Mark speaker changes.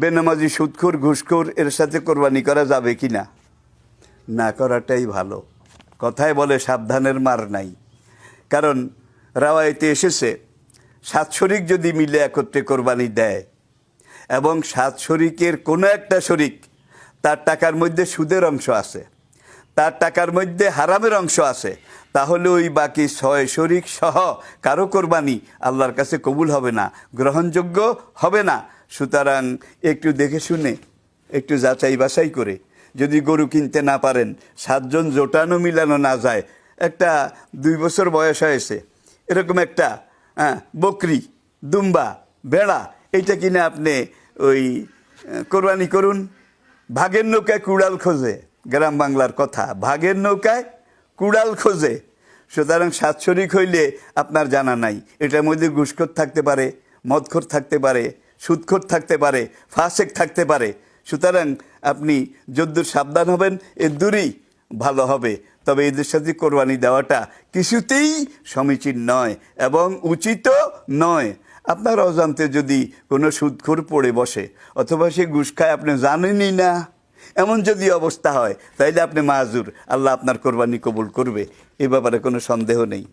Speaker 1: বেনামাজি সুদখোর ঘুষখোর, এর সাথে কোরবানি করা যাবে কি না? না করাটাই ভালো। কথায় বলে সাবধানের মার নাই। কারণ রাওয়াইতে এসেছে, সাত শরিক যদি মিলে একত্রে কোরবানি দেয়, এবং সাত শরিকের কোনো একটা শরিক তার টাকার মধ্যে সুদের অংশ আছে, তার টাকার মধ্যে হারামের অংশ আছে, তাহলে ওই বাকি ছয় শরিক সহ কারও কোরবানি আল্লাহর কাছে কবুল হবে না, গ্রহণযোগ্য হবে না। সুতরাং একটু দেখে শুনে একটু যাচাই বাছাই করে। যদি গরু কিনতে না পারেন সাতজন জোটানো মিলানো না যায়। একটা দুই বছর বয়স হয়েছে। এরকম একটা হ্যাঁ, বকরি দুম্বা ভেড়া এইটা কিনে আপনি ওই কোরবানি করুন। ভাগের নৌকায় কুড়াল খোঁজে গ্রাম বাংলার কথা। ভাগের নৌকায় কুড়াল খোঁজে। সুতরাং সাতশরিক হইলে আপনার জানা নাই। এটার মধ্যে ঘুষখোর থাকতে পারে মদখোর থাকতে পারে সুদখোর থাকতে পারে, ফাঁসেক থাকতে পারে। সুতরাং আপনি যদ্দূর সাবধান হবেন এর দূরই ভালো হবে। তবে এদের সাথে কোরবানি দেওয়াটা কিছুতেই সমীচীন নয় এবং উচিত নয়। আপনার অজান্তে যদি কোনো সুদখোর পড়ে বসে, অথবা সে ঘুষ খায়, আপনি জানেনই না। এমন যদি অবস্থা হয়, তাইলে আপনি মাজুর। আল্লাহ আপনার কোরবানি কবুল করবে, এ ব্যাপারে কোনো সন্দেহ নেই।